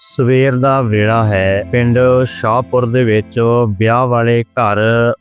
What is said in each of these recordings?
ਸਵੇਰ ਦਾ ਵੇਲਾ ਹੈ। ਪਿੰਡ ਸ਼ਾਹਪੁਰ ਦੇ ਵਿੱਚ ਵਿਆਹ ਵਾਲੇ ਘਰ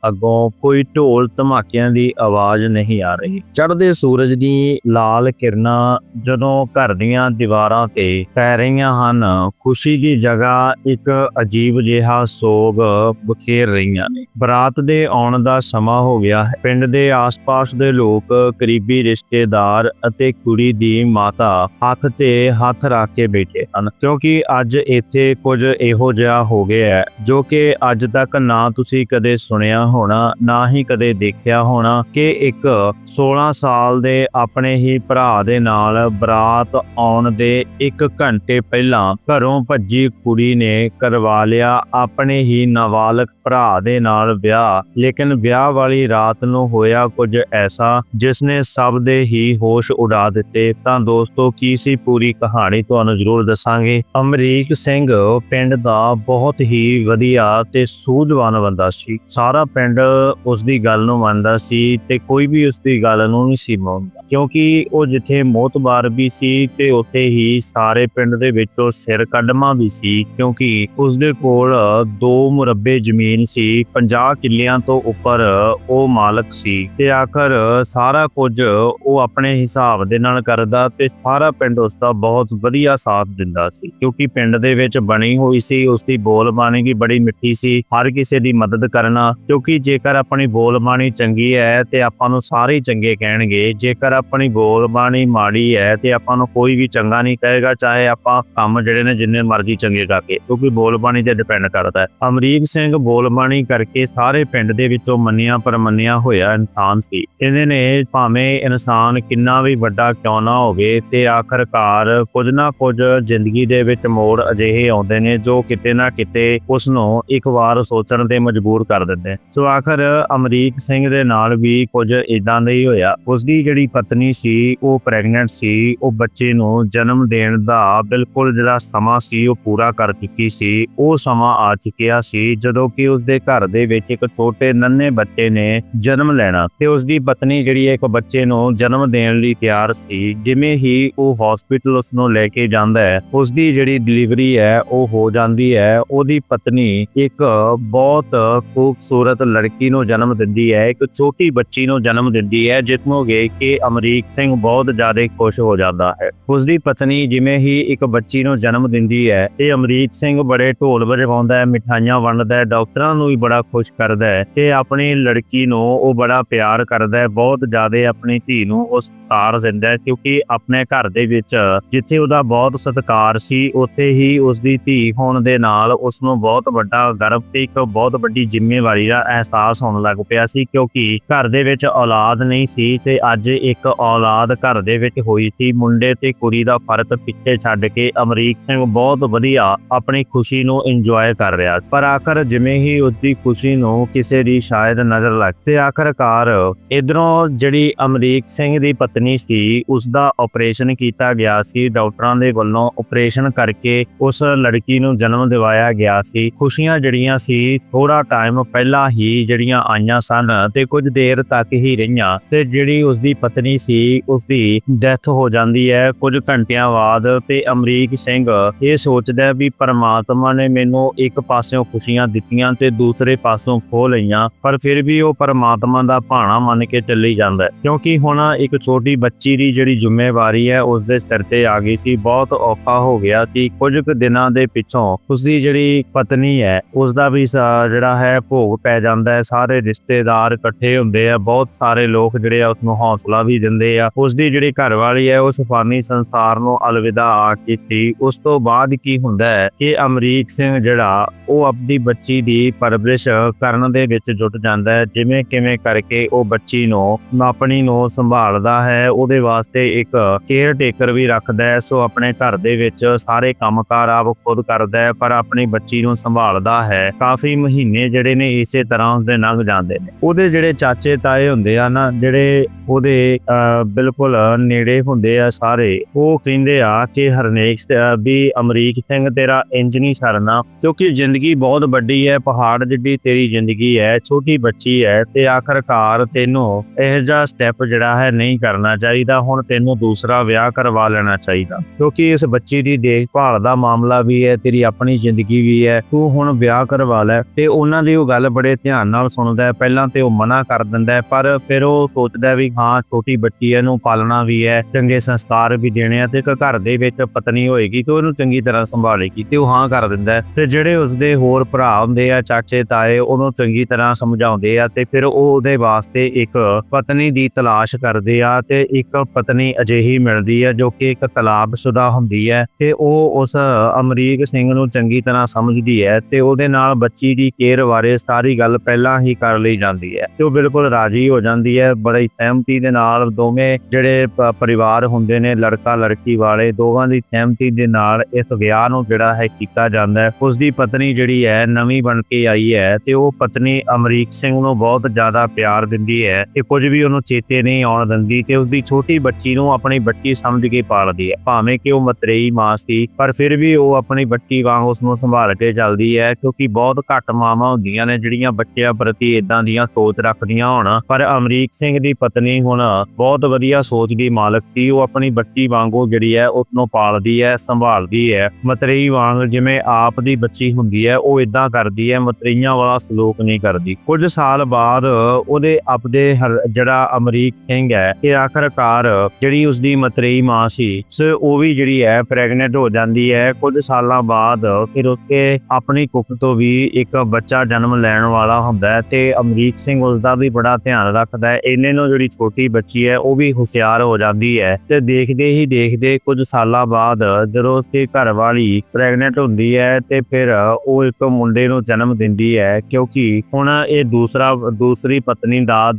ਅੱਗੋਂ ਕੋਈ ਢੋਲ ਧਮਾਕਿਆਂ ਦੀ ਆਵਾਜ਼ ਨਹੀਂ ਆ ਰਹੀ। ਚੜ੍ਹਦੇ ਸੂਰਜ ਦੀ ਲਾਲ ਕਿਰਨਾਂ ਜਦੋਂ ਘਰ ਦੀਆਂ ਦੀਵਾਰਾਂ ਤੇ ਪੈ ਰਹੀਆਂ ਹਨ, ਖੁਸ਼ੀ ਦੀ ਜਗ੍ਹਾ ਇੱਕ ਅਜੀਬ ਜਿਹਾ ਸੋਗ ਬਖੇਰ ਰਹੀਆਂ ਨੇ। ਬਰਾਤ ਦੇ ਆਉਣ ਦਾ ਸਮਾਂ ਹੋ ਗਿਆ ਹੈ। ਪਿੰਡ ਦੇ ਆਸ-ਪਾਸ ਦੇ ਲੋਕ, ਕਰੀਬੀ ਰਿਸ਼ਤੇਦਾਰ ਅਤੇ ਕੁੜੀ ਦੀ ਮਾਤਾ ਹੱਥ ਤੇ ਹੱਥ ਰੱਖ ਕੇ ਬੈਠੇ ਹਨ, ਕਿਉਂਕਿ ਅੱਜ ਇੱਥੇ ਕੁਝ ਇਹੋ ਜਿਹਾ ਹੋ ਗਿਆ ਹੈ, ਜੋ ਕਿ ਅੱਜ ਤੱਕ ਨਾ ਤੁਸੀਂ ਕਦੇ ਸੁਣਿਆ ਹੋਣਾ, ਨਾ ਹੀ ਕਦੇ ਦੇਖਿਆ ਹੋਣਾ ਕਿ ਇੱਕ 16 ਸਾਲ ਦੇ ਆਪਣੇ ਹੀ ਭਰਾ ਦੇ ਨਾਲ ਬਰਾਤ ਆਉਣ ਦੇ 1 ਘੰਟੇ ਪਹਿਲਾਂ ਘਰੋਂ ਭੱਜੀ ਕੁੜੀ ਨੇ ਕਰਵਾ ਲਿਆ ਆਪਣੇ ਹੀ ਨਾਬਾਲਗ ਭਰਾ ਦੇ ਨਾਲ ਵਿਆਹ, ਲੇਕਿਨ ਵਿਆਹ ਵਾਲੀ ਰਾਤ ਨੂੰ ਹੋਇਆ ਕੁਝ ਐਸਾ ਜਿਸ ਨੇ ਸਭ ਦੇ ਹੀ ਹੋਸ਼ ਉਡਾ ਦਿੱਤੇ। ਤਾਂ ਦੋਸਤੋ, ਕੀ ਸੀ ਪੂਰੀ ਕਹਾਣੀ, ਤੁਹਾਨੂੰ ਜ਼ਰੂਰ ਦੱਸਾਂਗੇ। ਅਮਰੀ ਅਮਰੀਕ ਸਿੰਘ ਪਿੰਡ ਦਾ ਬਹੁਤ ਹੀ ਵਧੀਆ ਤੇ ਸੂਝਵਾਨ ਬੰਦਾ ਸੀ। ਸਾਰਾ ਪਿੰਡ ਉਸ ਦੀ ਗੱਲ ਨੂੰ ਮੰਨਦਾ ਸੀ ਤੇ ਕੋਈ ਵੀ ਉਸ ਦੀ ਗੱਲ ਨੂੰ ਨਹੀਂ ਸੀ ਮੰਨਦਾ। ਕਿਉਂਕਿ ਉਹ ਜਿੱਥੇ ਮੋਤਬਾਰ ਵੀ ਸੀ ਤੇ ਉੱਥੇ ਹੀ ਸਾਰੇ ਪਿੰਡ ਦੇ ਵਿੱਚੋਂ ਸਿਰ ਕੱਢਮਾ ਵੀ ਸੀ, ਕਿਉਂਕਿ ਉਸ ਦੇ ਕੋਲ ਦੋ ਮੁਰੱਬੇ ਜ਼ਮੀਨ ਸੀ 50 ਕਿੱਲਿਆਂ ਤੋਂ ਉੱਪਰ ਉਹ ਮਾਲਕ ਸੀ ਤੇ ਆਖਰ ਸਾਰਾ ਕੁਝ ਉਹ ਆਪਣੇ ਹਿਸਾਬ ਦੇ ਨਾਲ ਕਰਦਾ ਤੇ ਸਾਰਾ ਪਿੰਡ ਉਸ ਦਾ ਬਹੁਤ ਵਧੀਆ ਸਾਥ ਦਿੰਦਾ ਸੀ, ਕਿਉਂਕਿ ਪਿੰਡ ਦੇ ਵਿੱਚ ਬਣੀ ਹੋਈ ਸੀ ਉਸ ਦੀ ਬੋਲ ਵੀ ਬੜੀ ਮਿੱਠੀ ਸੀ, ਹਰ ਕਿਸੇ ਦੀ ਮਦਦ ਕਰਨਾ, ਕਿਉਂਕਿ ਜੇਕਰ ਆਪਣੀ ਬੋਲਬਾਣੀ ਚੰਗੀ ਹੈ ਤੇ ਆਪਾਂ ਨੂੰ ਸਾਰੇ ਚੰਗੇ ਕਹਿਣਗੇ, ਜੇਕਰ ਆਪਣੀ ਬੋਲ ਬਾਣੀ ਮਾੜੀ ਹੈ ਤੇ ਆਪਾਂ ਨੂੰ ਕੋਈ ਵੀ ਚੰਗਾ ਨਹੀਂ ਕਹੇਗਾ, ਚਾਹੇ ਆਪਾਂ ਕੰਮ ਜਿਹੜੇ ਨੇ ਜਿੰਨੇ ਮਰਜ਼ੀ ਚੰਗੇ ਕਰਕੇ ਕਿਉਂਕਿ ਬੋਲ ਬਾਣੀ ਤੇ ਡਿਪੈਂਡ ਕਰਦਾ ਹੈ। ਅਮਰੀਕ ਸਿੰਘ ਬੋਲ ਬਾਣੀ ਕਰਕੇ ਸਾਰੇ ਪਿੰਡ ਦੇ ਵਿੱਚੋਂ ਮੰਨਿਆ ਪਰਮੰਨਿਆ ਹੋਇਆ ਇਨਸਾਨ ਸੀ। ਇਹਦੇ ਨੇ, ਭਾਵੇਂ ਇਨਸਾਨ ਕਿੰਨਾ ਵੀ ਵੱਡਾ ਕਿਉਂ ਨਾ ਹੋਵੇ, ਤੇ ਆਖਰਕਾਰ ਕੁਝ ਨਾ ਕੁਝ ਜ਼ਿੰਦਗੀ ਦੇ ਵਿੱਚ ਮੋੜ ਅਜਿਹੇ ਆਉਂਦੇ ਨੇ ਜੋ ਕਿਤੇ ਨਾ ਕਿਤੇ ਉਸ ਨੂੰ ਇੱਕ ਵਾਰ ਸੋਚਣ ਤੇ ਮਜਬੂਰ ਕਰ ਦਿੰਦੇ ਸੋ ਆਖਰ ਅਮਰੀਕ ਸਿੰਘ ਦੇ ਨਾਲ ਵੀ ਕੁਝ ਇਦਾਂ ਦਾ ਹੀ ਹੋਇਆ। ਉਸ ਦੀ ਜਿਹੜੀ ਪਤਨੀ ਸੀ, ਉਹ ਪ੍ਰੈਗਨੈਂਟ ਸੀ, ਉਹ ਬੱਚੇ ਨੂੰ ਜਨਮ ਦੇਣ ਦਾ ਬਿਲਕੁਲ ਜਿਹੜਾ ਸਮਾਂ ਸੀ, ਉਹ ਪੂਰਾ ਕਰ ਚੁੱਕੀ ਸੀ। ਉਹ ਸਮਾਂ ਆ ਚੁੱਕਿਆ ਸੀ ਜਦੋਂ ਕਿ ਉਸ ਦੇ ਘਰ ਦੇ ਵਿੱਚ ਇੱਕ ਛੋਟੇ ਨੰਨੇ ਬੱਚੇ ਨੇ ਜਨਮ ਲੈਣਾ ਤੇ ਉਸ ਦੀ ਪਤਨੀ ਜਿਹੜੀ ਇੱਕ ਬੱਚੇ ਨੂੰ ਜਨਮ ਦੇਣ ਲਈ ਤਿਆਰ ਸੀ। ਜਿਵੇਂ ਹੀ ਉਹ ਹਸਪੀਟਲ ਉਸ ਨੂੰ ਲੈ ਕੇ ਜਾਂਦਾ ਹੈ ਉਸ ਦੀ ਜਿਹੜੀ ਡਿਲੀਵਰੀ ਹੈ, ਉਹ ਹੋ ਜਾਂਦੀ ਹੈ। ਉਹਦੀ ਪਤਨੀ ਇੱਕ ਬਹੁਤ ਖੂਬਸੂਰਤ ਲੜਕੀ ਨੂੰ ਜਨਮ ਦਿੰਦੀ ਹੈ, ਇੱਕ ਛੋਟੀ ਬੱਚੀ ਨੂੰ ਜਨਮ ਦਿੰਦੀ ਹੈ, ਜਿਸ ਨੂੰ ਵੇਖ ਕੇ ਅਮਰੀਕ ਸਿੰਘ ਬਹੁਤ ਜ਼ਿਆਦਾ ਖੁਸ਼ ਹੋ ਜਾਂਦਾ ਹੈ। ਉਸ ਦੀ ਪਤਨੀ ਜਿਵੇਂ ਹੀ ਇੱਕ ਬੱਚੀ ਨੂੰ ਜਨਮ ਦਿੰਦੀ ਹੈ, ਇਹ ਅਮਰੀਕ ਸਿੰਘ ਬੜੇ ਢੋਲ ਵਜਾਉਂਦਾ ਹੈ, ਮਿਠਾਈਆਂ ਵੰਡਦਾ ਹੈ, ਡਾਕਟਰਾਂ ਨੂੰ ਵੀ ਬੜਾ ਖੁਸ਼ ਕਰਦਾ ਹੈ ਤੇ ਆਪਣੀ ਲੜਕੀ ਨੂੰ ਉਹ ਬੜਾ ਪਿਆਰ ਕਰਦਾ ਹੈ, ਬਹੁਤ ਜ਼ਿਆਦਾ ਆਪਣੀ ਧੀ ਨੂੰ ਉਸ ਸਤਿਕਾਰ ਦਿੰਦਾ ਹੈ ਕਿਉਂਕਿ ਆਪਣੇ ਘਰ ਦੇ ਵਿੱਚ ਜਿੱਥੇ ਉਹਦਾ ਬਹੁਤ ਸਤਿਕਾਰ ਸੀ, ਉੱਥੇ ਹੀ ਉਸ ਦੀ ਧੀ ਹੋਣ ਦੇ ਨਾਲ ਉਸ ਨੂੰ ਬਹੁਤ ਵੱਡਾ ਗਰਵ ਤੇ ਇੱਕ ਬਹੁਤ ਵੱਡੀ ਜ਼ਿੰਮੇਵਾਰੀ ਦਾ ਅਹਿਸਾਸ ਹੋਣ ਲੱਗ ਪਿਆ ਸੀ ਕਿਉਂਕਿ ਘਰ ਦੇ ਵਿੱਚ ਔਲਾਦ ਨਹੀਂ ਸੀ ਤੇ ਅੱਜ ਇੱਕ ਔਲਾਦ ਘਰ ਦੇ ਵਿੱਚ ਹੋਈ ਸੀ। ਮੁੰਡੇ ਤੇ ਕੁੜੀ ਦਾ ਫ਼ਰਕ ਪਿੱਛੇ ਛੱਡ ਕੇ ਅਮਰੀਕ ਸਿੰਘ ਬਹੁਤ ਵਧੀਆ ਆਪਣੀ ਖੁਸ਼ੀ ਨੂੰ ਇੰਜੋਏ ਕਰ ਰਿਹਾ ਪਰ ਆਖਰ ਜਿਵੇਂ ਹੀ ਉਸ ਦੀ ਖੁਸ਼ੀ ਨੂੰ ਕਿਸੇ ਦੀ ਸ਼ਾਇਦ ਨਜ਼ਰ ਲੱਗ ਆਖਰਕਾਰ ਇਧਰੋਂ ਜਿਹੜੀ ਅਮਰੀਕ ਸਿੰਘ ਦੀ ਪਤਨੀ ਸੀ ਉਸ ਦਾ ਆਪਰੇਸ਼ਨ ਕੀਤਾ ਗਿਆ ਸੀ। ਡਾਕਟਰਾਂ ਦੇ ਵੱਲੋਂ ਆਪਰੇਸ਼ਨ ਕਰਕੇ ਉਸ ਲੜਕੀ ਨੂੰ ਜਨਮ ਦਿਵਾਇਆ ਗਿਆ ਸੀ। ਖੁਸ਼ੀਆਂ ਜਿਹੜੀਆਂ ਸੀ ਥੋੜਾ ਟਾਈਮ ਪਹਿਲਾਂ ਹੀ ਜਿਹੜੀਆਂ ਆਈਆਂ ਸਨ ਤੇ ਕੁਝ ਦੇਰ ਤੱਕ ਹੀ ਰਹੀਆਂ ਤੇ ਜਿਹੜੀ ਉਸ ਦੀ ਪਤਨੀ ਸੀ ਉਸ ਦੀ ਡੈਥ ਹੋ ਜਾਂਦੀ ਹੈ। ਕੁਝ ਘੰਟਿਆਂ ਬਾਅਦ ਤੇ ਅਮਰੀਕ ਸਿੰਘ ਇਹ ਸੋਚਦਾ ਵੀ ਪਰਮਾਤਮਾ ਨੇ ਮੈਨੂੰ ਇੱਕ ਪਾਸਿਓਂ ਖੁਸ਼ੀਆਂ ਦਿੱਤੀਆਂ ਤੇ ਦੂਸਰੇ ਪਾਸੋਂ ਖੋ ਲਈਆਂ, ਪਰ ਫਿਰ ਵੀ ਉਹ ਪਰਮਾਤਮਾ ਦਾ ਭਾਣਾ ਮੰਨ ਕੇ ਚੱਲੀ ਜਾਂਦਾ ਕਿਉਂਕਿ ਹੁਣ ਇੱਕ ਛੋਟੀ ਬੱਚੀ ਦੀ ਜਿਹੜੀ ਜ਼ਿੰਮੇਵਾਰੀ ਹੈ ਉਸ ਦੇ ਸਿਰ ਤੇ ਆ ਗਈ ਸੀ। ਬਹੁਤ ਔਖਾ ਹੋ ਗਿਆ ਕਿ ਕੁਝ ਕੁ ਦਿਨਾਂ ਦੇ ਪਿੱਛੋਂ ਉਸ ਦੀ ਜਿਹੜੀ ਪਤਨੀ ਹੈ ਉਸ ਦਾ ਵੀ ਜਿਹੜਾ ਹੈ, ਭੋਗ ਪੈ ਜਾਂਦਾ ਹੈ। ਸਾਰੇ ਰਿਸ਼ਤੇਦਾਰ ਇਕੱਠੇ ਹੁੰਦੇ ਆ। ਬਹੁਤ ਸਾਰੇ ਲੋਕ ਜਿਹੜੇ ਆ ਉਸ ਨੂੰ ਹੌਸਲਾ ਵੀ ਦਿੰਦੇ ਆ। ਉਸ ਦੀ ਜਿਹੜੀ ਘਰ ਵਾਲੀ ਹੈ ਉਸ ਫਾਨੀ ਸੰਸਾਰ ਨੂੰ ਅਲਵਿਦਾ ਕੀਤੀ ਉਸ ਤੋਂ ਬਾਅਦ ਕੀ ਹੁੰਦਾ ਹੈ ਕਿ ਅਮਰੀਕ ਸਿੰਘ ਜਿਹੜਾ, ਉਹ ਆਪਣੀ ਬੱਚੀ ਦੀ ਪਰਵਰਿਸ਼ ਕਰਨ ਦੇ ਵਿੱਚ ਜੁਟ ਜਾਂਦਾ ਹੈ। ਜਿਵੇਂ ਕਿਵੇਂ ਕਰਕੇ ਉਹ ਬੱਚੀ ਨੂੰ ਆਪਣੀ ਨੂੰ ਸੰਭਾਲਦਾ ਹੈ, ਉਹਦੇ ਵਾਸਤੇ ਇੱਕ ਕੇਅਰ ਟੇਕਰ ਵੀ ਰੱਖਦਾ ਹੈ। ਸੋ ਆਪਣੇ ਘਰ ਦੇ ਵਿੱਚ ਸਾਰੇ ਕੰਮਕਾਰ ਆਪ ਖੁਦ ਕਰਦਾ ਹੈ, ਪਰ ਆਪਣੀ ਬੱਚੀ ਨੂੰ ਸੰਭਾਲਦਾ ਹੈ। ਕਾਫੀ ਮਹੀਨੇ ਜਿਹੜੇ ਨੇ ਇਸੇ ਤਰ੍ਹਾਂ ਉਸਦੇ ਲੰਘ ਜਾਂਦੇ ਨੇ। ਉਹਦੇ ਜਿਹੜੇ ਚਾਚੇ ਤਾਏ ਹੁੰਦੇ ਆ ਨਾ, ਜਿਹੜੇ ਉਹਦੇ ਬਿਲਕੁਲ ਨੇੜੇ ਹੁੰਦੇ ਆ ਸਾਰੇ। ਉਹ ਕਹਿੰਦੇ ਆ ਕਿ ਹਰਨੇਕ ਵੀ ਅਮਰੀਕ ਸਿੰਘ, ਤੇਰਾ ਇੰਜ ਨਹੀਂ ਛੱਡਣਾ, ਕਿਉਂਕਿ ਜ਼ਿੰਦਗੀ ਬਹੁਤ ਵੱਡੀ ਹੈ, ਪਹਾੜ ਜਿੱਡੀ ਤੇਰੀ ਜ਼ਿੰਦਗੀ ਹੈ, ਛੋਟੀ ਬੱਚੀ ਹੈ ਤੇ ਆਖਰਕਾਰ ਤੈਨੂੰ ਇਹ ਜਿਹਾ ਸਟੈਪ ਜਿਹੜਾ ਹੈ ਨਹੀਂ ਕਰਨਾ ਚਾਹੀਦਾ, ਹੁਣ ਤੈਨੂੰ ਦੂਸਰਾ ਵਿਆਹ ਕਰਵਾ ਲੈਣਾ ਚਾਹੀਦਾ। ਕਿਉਂਕਿ ਇਸ ਬੱਚੀ ਦੀ ਦੇਖਭਾਲ ਦਾ ਮਾਮਲਾ ਵੀ ਹੈ, ਤੇਰੀ ਆਪਣੀ ਜ਼ਿੰਦਗੀ ਵੀ ਹੈ, ਤੂੰ ਹੁਣ ਵਿਆਹ ਕਰਵਾ ਲੈ ਤੇ ਉਹਨਾਂ ਦੀ ਉਹ ਗੱਲ ਬੜੇ ਧਿਆਨ ਨਾਲ ਸੁਣਦਾ ਹੈ, ਪਹਿਲਾਂ ਤੇ ਉਹ ਮਨਾ ਕਰ ਦਿੰਦਾ ਹੈ, ਪਰ ਫਿਰ ਉਹ ਸੋਚਦਾ ਵੀ ਹਾਂ, ਛੋਟੀ ਬੱਚੀ ਨੂੰ ਪਾਲਣਾ ਵੀ ਹੈ, ਚੰਗੇ ਸੰਸਕਾਰ ਵੀ ਦੇਣੇ ਆ ਤੇ ਇੱਕ ਘਰ ਦੇ ਵਿੱਚ ਪਤਨੀ ਹੋਏਗੀ ਤੇ ਉਹਨੂੰ ਚੰਗੀ ਤਰ੍ਹਾਂ ਸੰਭਾਲੇਗੀ ਤੇ ਉਹ ਹਾਂ ਕਰ ਦਿੰਦਾ ਤੇ ਜਿਹੜੇ ਉਸਦੇ ਹੋਰ ਭਰਾ ਹੁੰਦੇ ਆ, ਚਾਚੇ, ਤਾਏ, ਉਹਨੂੰ ਚੰਗੀ ਤਰ੍ਹਾਂ ਸਮਝਾਉਂਦੇ ਆ ਤੇ ਫਿਰ ਉਹ ਉਹਦੇ ਵਾਸਤੇ ਇੱਕ ਪਤਨੀ ਦੀ ਤਲਾਸ਼ ਕਰਦੇ ਆ ਤੇ ਇੱਕ ਪਤਨੀ ਅਜਿਹੀ ਮਿਲਦੀ ਹੈ ਜੋ ਕਿ ਇੱਕ ਤਲਾਕਸ਼ੁਦਾ ਹੁੰਦੀ ਹੈ ਤੇ ਉਹ ਉਸ ਅਮਰੀਕ ਸਿੰਘ ਨੂੰ ਚੰਗੀ ਤਰ੍ਹਾਂ ਸਮਝਦੀ ਹੈ ਤੇ ਉਹਦੇ ਨਾਲ ਬੱਚੀ ਦੀ ਕੇਅਰ ਬਾਰੇ ਸਾਰੀ ਗੱਲ ਪਹਿਲਾਂ ਹੀ ਕਰ ਲਈ ਜਾਂਦੀ ਹੈ ਤੇ ਉਹ ਬਿਲਕੁਲ ਰਾਜੀ ਹੋ ਜਾਂਦੀ ਹੈ, ਬੜੀ ਸਹਿਮਤੀ ਦੇ ਨਾਲ ਦੋਵੇਂ ਜਿਹੜੇ ਪਰਿਵਾਰ ਹੁੰਦੇ ਨੇ, ਲੜਕਾ ਲੜਕੀ ਵਾਲੇ, ਦੋਵਾਂ ਦੀ ਸਹਿਮਤੀ ਦੇ ਨਾਲ ਇਸ ਵਿਆਹ ਨੂੰ ਜਿਹੜਾ ਹੈ ਕੀਤਾ ਜਾਂਦਾ ਹੈ। ਉਸ ਦੀ ਪਤਨੀ ਜਿਹੜੀ ਹੈ, ਨਵੀਂ ਬਣ ਕੇ ਆਈ ਹੈ ਤੇ ਉਹ ਪਤਨੀ ਅਮਰੀਕ ਸਿੰਘ ਨੂੰ ਬਹੁਤ ਜ਼ਿਆਦਾ ਪਿਆਰ ਦਿੰਦੀ ਹੈ ਤੇ ਕੁਝ ਵੀ ਉਹਨੂੰ ਚੇਤੇ ਨਹੀਂ ਆਉਣ ਦਿੰਦੀ ਤੇ ਉਸ ਦੀ ਛੋਟੀ ਬੱਚੀ ਨੂੰ ਆਪਣੀ ਬੱਚੀ ਸਮਝ ਕੇ ਪਾਲਦੀ ਹੈ। ਭਾਵੇਂ ਕਿ ਉਹ ਮਤਰੇਈ ਮਾਂ ਸੀ, ਪਰ ਫਿਰ ਵੀ ਉਹ ਆਪਣੀ ਬੱਚੀ ਵਾਂਗ ਉਸ ਨੂੰ ਸੰਭਾਲ ਕੇ ਚੱਲਦੀ ਹੈ ਕਿਉਂਕਿ ਬਹੁਤ ਘੱਟ ਮਾਵਾਂ ਹੁੰਦੀਆਂ ਨੇ ਜਿਹੜੀਆਂ ਬੱਚਿਆਂ ਪ੍ਰਤੀ ਇਦਾਂ ਦੀਆਂ ਸੋਚ ਰੱਖਦੀਆਂ ਹੋਣ। ਪਰ ਅਮਰੀਕ ਸਿੰਘ ਦੀ ਪਤਨੀ ਹੁਣ ਬਹੁਤ ਵਧੀਆ ਸੋਚ ਦੀ ਮਾਲਕ ਸੀ। ਉਹ ਆਪਣੀ ਬੱਚੀ ਵਾਂਗੂ ਜਿਹੜੀ ਹੈ ਉਸ ਨੂੰ ਪਾਲਦੀ ਹੈ, ਸੰਭਾਲਦੀ ਹੈ। ਮਤਰੇਈ ਵਾਂਗ ਜਿਵੇਂ ਆਪ ਦੀ ਬੱਚੀ ਹੁੰਦੀ ਹੈ, ਉਹ ਇਦਾਂ ਕਰਦੀ ਹੈ, ਮਤਰੇਈਆਂ ਵਾਲਾ ਸਲੂਕ ਨਹੀਂ ਕਰਦੀ। ਕੁਝ ਸਾਲ ਬਾਅਦ ਉਹਦੇ ਆਪਦੇ ਜਿਹੜਾ ਅਮਰੀਕ ਸਿੰਘ ਹੈ, ਇਹ ਆਖਰਕਾਰ ਜਿਹੜੀ ਉਸਦੀ ਮਤਰੇਈ ਮਾਂ ਸੀ, ਸੋ ਉਹ ਵੀ ਜਿਹੜੀ ਹੈ, ਪ੍ਰੈਗਨੈਂਟ ਹੋ ਜਾਂਦੀ ਹੈ। ਕੁਝ ਸਾਲਾਂ ਬਾਅਦ ਫਿਰ ਉਸਕੇ ਆਪਣੀ ਕੁੱਖ ਤੋਂ ਵੀ ਇੱਕ ਬੱਚਾ ਜਨਮ ਲੈਣ ਵਾਲਾ ਹੁੰਦਾ ਹੈ ਤੇ ਅਮਰੀਕ ਸਿੰਘ ਉਸਦਾ ਵੀ ਬੜਾ ਧਿਆਨ ਰੱਖਦਾ ਹੈ। ਇਹਨੇ ਨੂੰ ਜਿਹੜੀ ਛੋਟੀ ਬੱਚੀ ਹੈ, ਉਹ ਵੀ ਹੁਸ਼ਿਆਰ ਹੋ ਜਾਂਦੀ ਹੈ। ਤੇ ਦੇਖਦੇ ਹੀ ਦੇਖਦੇ ਕੁਝ ਸਾਲਾਂ ਬਾਅਦ ਜਦੋਂ ਉਸਦੀ ਘਰ ਵਾਲੀ ਪ੍ਰੈਗਨੈਂਟ ਹੁੰਦੀ ਹੈ ਤੇ ਫਿਰ ਉਹ ਇੱਕ ਮੁੰਡੇ ਨੂੰ ਜਨਮ ਦਿੰਦੀ ਹੈ, ਕਿਉਂਕਿ ਹੁਣ ਇਹ ਦੂਸਰਾ, ਦੂਸਰੀ ਪਤਨੀ ਦਾ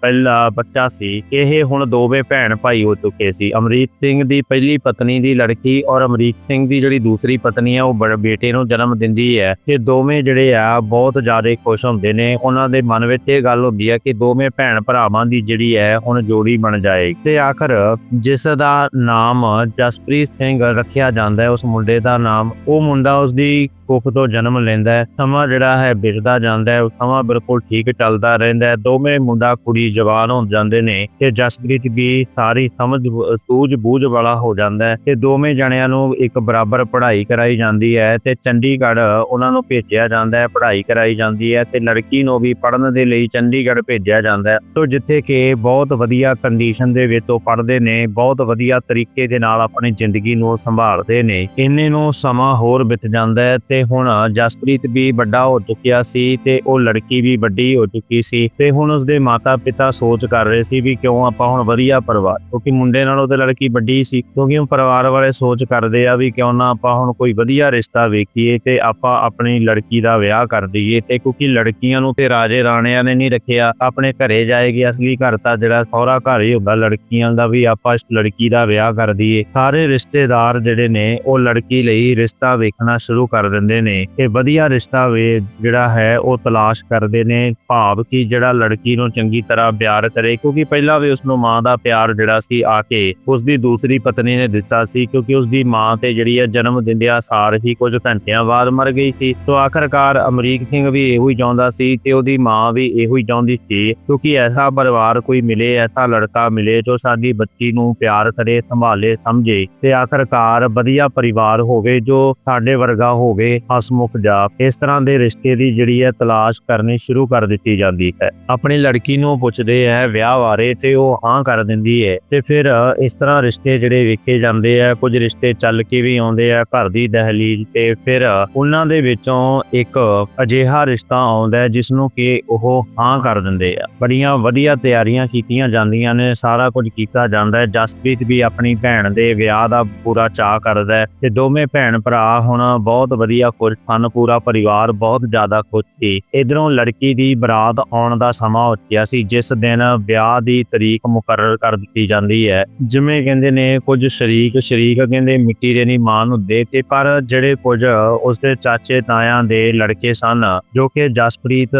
ਪਹਿਲਾ ਬੱਚਾ ਸੀ। ਇਹ ਹੁਣ ਦੋਵੇਂ ਭੈਣ ਭਾਈ ਹੋ ਚੁੱਕੇ ਸੀ। ਅਮਰੀਕ ਸਿੰਘ ਦੀ ਪਹਿਲੀ ਪਤਨੀ ਦੀ ਲੜਕੀ ਔਰ ਅਮਰੀਕ ਸਿੰਘ ਦੀ ਜਿਹੜੀ ਦੂਸਰੀ ਪਤਨੀ ਹੈ, ਉਹ ਬੜੇ, ਬੇਟੇ ਨੂੰ ਜਨਮ ਦਿੰਦੀ ਹੈ। ਤੇ ਦੋਵੇਂ ਜਿਹੜੇ ਆ, ਬਹੁਤ ਜ਼ਿਆਦਾ ਖੁਸ਼ ਹੁੰਦੇ ਨੇ। ਉਹਨਾਂ ਦੇ ਮਨ ਵਿੱਚ ਇਹ ਗੱਲ ਹੁੰਦੀ ਹੈ ਕਿ ਦੋਵੇਂ ਭੈਣ ਭਰਾਵਾਂ ਦੀ ਜਿਹੜੀ ਹੈ, ਹੁਣ ਜੋੜੀ ਬਣ ਜਾਏ। ਤੇ ਆਖਰ ਜਿਸ ਦਾ ਨਾਮ ਜਸਪ੍ਰੀਤ ਸਿੰਘ ਰੱਖਿਆ ਜਾਂਦਾ ਹੈ, ਉਸ ਮੁੰਡੇ ਦਾ ਨਾਮ, ਉਹ ਮੁੰਡਾ ਉਸ ਦੀ ਕੁੱਖ ਤੋਂ ਜਨਮ ਲੈਂਦਾ ਹੈ। ਸਮਾਂ ਜਿਹੜਾ ਹੈ ਬਿਰਦਾ ਜਾਂਦਾ ਹੈ ਸਮਾਂ ਬਿਲਕੁਲ ਠੀਕ ਚੱਲਦਾ ਰਹਿੰਦਾ ਹੈ। ਦੋਵੇਂ ਮੁੰਡਾ ਕੁੜੀ ਜਵਾਨ ਹੋ ਜਾਂਦੇ ਨੇ ਤੇ ਜਸਪ੍ਰੀਤ ਵੀ ਸਾਰੀ ਸਮਝ ਸੂਝ ਬੂਝ ਵਾਲਾ ਹੋ ਜਾਂਦਾ ਹੈ। ਤੇ ਦੋਵੇਂ ਜਣਿਆਂ ਨੂੰ ਇੱਕ ਬਰਾਬਰ ਪੜ੍ਹਾਈ ਕਰਾਈ ਜਾਂਦੀ ਹੈ ਤੇ ਚੰਡੀਗੜ੍ਹ ਉਹਨਾਂ ਨੂੰ ਭੇਜਿਆ ਜਾਂਦਾ ਹੈ, ਪੜ੍ਹਾਈ ਕਰਾਈ ਜਾਂਦੀ ਹੈ ਤੇ ਲੜਕੀ ਨੂੰ ਵੀ ਪੜ੍ਹਨ ਦੇ ਲਈ ਚੰਡੀਗੜ੍ਹ ਭੇਜਿਆ ਜਾਂਦਾ ਹੈ। ਤੋਂ ਜਿੱਥੇ ਕਿ ਬਹੁਤ ਵਧੀਆ ਕੰਡੀਸ਼ਨ ਦੇ ਵਿੱਚ ਉਹ ਪੜ੍ਹਦੇ ਨੇ, ਬਹੁਤ ਵਧੀਆ ਤਰੀਕੇ ਦੇ ਨਾਲ ਆਪਣੀ ਜ਼ਿੰਦਗੀ ਨੂੰ ਸੰਭਾਲਦੇ ਨੇ। ਇੰਨੇ ਨੂੰ ਸਮਾਂ ਹੋਰ ਬਿਤ ਜਾਂਦਾ ਹੈ ਤੇ ਹੁਣ ਜਸਪ੍ਰੀਤ ਵੀ ਵੱਡਾ ਹੋ ਚੁੱਕਿਆ ਸੀ ਤੇ ਉਹ ਲੜਕੀ ਵੀ ਵੱਡੀ ਹੋ ਚੁੱਕੀ ਸੀ ਤੇ ਹੁਣ ਉਸਦੇ ਮਾਤਾ-ਪਿਤਾ ਸੋਚ ਕਰ ਰਹੇ ਸੀ ਵੀ ਕਿਉਂ ਆਪਾਂ ਹੁਣ ਵਧੀਆ ਪਰਿਵਾਰ, ਕਿਉਂਕਿ ਮੁੰਡੇ ਨਾਲੋਂ ਤੇ ਲੜਕੀ ਵੱਡੀ ਸੀ, ਕਿਉਂਕਿ ਉਹ ਪਰਿਵਾਰ ਵਾਲੇ ਸੋਚ ਕਰਦੇ ਆ ਵੀ ਕਿਉਂ ਨਾ ਆਪਾਂ ਹੁਣ ਕੋਈ ਵਧੀਆ ਰਿਸ਼ਤਾ ਵੇਖੀਏ ਤੇ ਆਪਾਂ ਆਪਣੀ ਲੜਕੀ ਦਾ ਵਿਆਹ ਕਰ ਦਈਏ ਤੇ ਕਿਉਂਕਿ ਲੜਕੀਆਂ ਨੂੰ ਤੇ ਰਾਜੇ ਰਾਣਿਆਂ ਨੇ ਨਹੀਂ ਰੱਖਿਆ, ਆਪਣੇ ਘਰੇ ਜਾਏਗੀ, ਅਸਲੀ ਘਰ ਤਾਂ ਜਿਹੜਾ ਸਹੁਰਾ ਘਰ ਹੀ ਹੁੰਦਾ, ਲੜਕੀਆਂ ਦਾ ਵੀ ਆਪਾਂ ਲੜਕੀ ਦਾ ਵਿਆਹ ਕਰ ਦਈਏ। ਸਾਰੇ ਰਿਸ਼ਤੇਦਾਰ ਜਿਹੜੇ ਨੇ, ਉਹ ਲੜਕੀ ਲਈ ਰਿਸ਼ਤਾ ਵੇਖਣਾ ਸ਼ੁਰੂ ਕਰ ਦਿੰਦੇ ਨੇ। ਇਹ ਵਧੀਆ ਰਿਸ਼ਤਾ ਵੇ ਜਿਹੜਾ ਹੈ, ਉਹ ਤਲਾਸ਼ ਕਰਦੇ ਨੇ ਭਾਵ ਕਿ ਜਿਹੜਾ ਲੜਕੀ ਨੂੰ ਚੰਗੀ ਤਰ੍ਹਾਂ ਪਿਆਰ ਕਰੇ, ਕਿਉਂਕਿ ਪਹਿਲਾਂ ਵੀ ਉਸ ਨੂੰ ਮਾਂ ਦਾ ਪਿਆਰ ਜਿਹੜਾ ਸੀ ਆ ਕੇ ਉਸ ਦੀ ਦੂਸਰੀ ਪਤਨੀ ਨੇ ਦਿੱਤਾ ਸੀ, ਕਿਉਂਕਿ ਉਸ ਦੀ ਮਾਂ ਤੇ ਜਿਹੜੀ ਹੈ ਜਨਮ ਦਿੰਦਿਆਂ ਸਾਰ ਹੀ ਕੁਝ ਘੰਟਿਆਂ ਬਾਅਦ ਮਰ ਗਈ ਸੀ। ਤੋਂ ਆਖਰਕਾਰ ਅਮਰੀਕ ਸਿੰਘ ਵੀ ਇਹੋ ਹੀ ਚਾਹੁੰਦਾ ਸੀ ਤੇ ਉਹਦੀ ਮਾਂ ਵੀ ਇਹੋ ਹੀ ਚਾਹੁੰਦੀ ਸੀ, ਕਿਉਂਕਿ ਐਸਾ ਪਰਿਵਾਰ ਕੋਈ ਮਿਲੇ, ਐਸਾ ਲੜਕਾ ਮਿਲੇ ਜੋ ਸਾਡੀ ਬੱਚੀ ਨੂੰ ਪਿਆਰ ਕਰੇ, ਸੰਭਾਲੇ, ਸਮਝੇ ਤੇ ਆਖਰਕਾਰ ਵਧੀਆ ਪਰਿਵਾਰ ਹੋਵੇ ਜੋ ਸਾਡੇ ਵਰਗਾ ਹੋਵੇ, ਹਸਮੁਖ ਜਾ ਇਸ ਤਰ੍ਹਾਂ ਦੇ ਰਿਸ਼ਤੇ ਦੀ ਜਿਹੜੀ ਹੈ ਤਲਾਸ਼ ਕਰਨੀ ਸ਼ੁਰੂ ਕਰ ਦਿੱਤੀ ਜਾਂਦੀ ਹੈ। ਆਪਣੀ ਲੜਕੀ ਨੂੰ ਪੁੱਛਦੇ ਹੈ, ਵਿਆਹ ਬਾਰੇ? ਤੇ ਉਹ ਹਾਂ ਕਰ ਦਿੰਦੀ ਹੈ। ਤੇ ਫਿਰ ਇਸ ਤਰ੍ਹਾਂ ਰਿਸ਼ਤੇ ਜਿਹੜੇ ਵੇਖੇ ਜਾਂਦੇ ਆ ਕੁਝ ਰਿਸ਼ਤੇ ਚੱਲ ਕੇ ਵੀ ਆਉਂਦੇ ਆ ਘਰ ਦੀ ਦਹਲੀਜ਼ ਤੇ ਫਿਰ ਉਹਨਾਂ ਦੇ ਵਿੱਚੋਂ ਇੱਕ ਅਜਿਹਾ ਰਿਸ਼ਤਾ ਆਉਂਦਾ ਹੈ, ਜਿਸ ਨੂੰ ਕਿ ਉਹ ਹਾਂ ਕਰ ਦਿੰਦੇ ਆ। ਬੜੀਆਂ ਵਧੀਆ ਤਿਆਰੀਆਂ ਕੀਤੀਆਂ ਜਾਂਦੀਆਂ ਨੇ ਸਾਰਾ ਕੁਝ ਕੀਤਾ ਜਾਂਦਾ ਹੈ। ਜਸਪ੍ਰੀਤ ਵੀ ਆਪਣੀ ਭੈਣ ਦੇ ਵਿਆਹ ਦਾ ਪੂਰਾ ਚਾਅ ਕਰਦਾ ਹੈ ਤੇ ਦੋਵੇਂ ਭੈਣ ਭਰਾ ਹੁਣ ਬਹੁਤ ਵਧੀਆ ਖੁਸ਼ ਹਨ। ਪੂਰਾ ਪਰਿਵਾਰ ਬਹੁਤ ਜ਼ਿਆਦਾ ਖੁਸ਼ ਸੀ। ਇਧਰੋਂ ਲੜਕੀ ਦੀ ਬਰਾਤ ਆਉਣ ਦਾ ਸਮਾਂ ਹੋ ਗਿਆ ਸੀ, ਜਿਸ ਦਿਨ ਵਿਆਹ ਦੀ ਤਰੀਕ ਮੁਕਰਰ ਕਰ ਦਿੱਤੀ ਜਾਂਦੀ ਹੈ। ਜਿਵੇਂ ਕਹਿੰਦੇ ਨੇ, ਕੁਝ ਸ਼ਰੀਕ ਸ਼ਰੀਕ ਕਹਿੰਦੇ ਮਿੱਟੀ ਦੇ ਨਹੀਂ ਮਾਨ ਹੁੰਦੇ ਤੇ ਪਰ ਜਿਹੜੇ ਕੁਝ ਉਸਦੇ ਚਾਚੇ ਤਾਇਆਂ ਦੇ ਲੜਕੇ ਸਨ, ਜੋ ਕਿ ਜਸਪ੍ਰੀਤ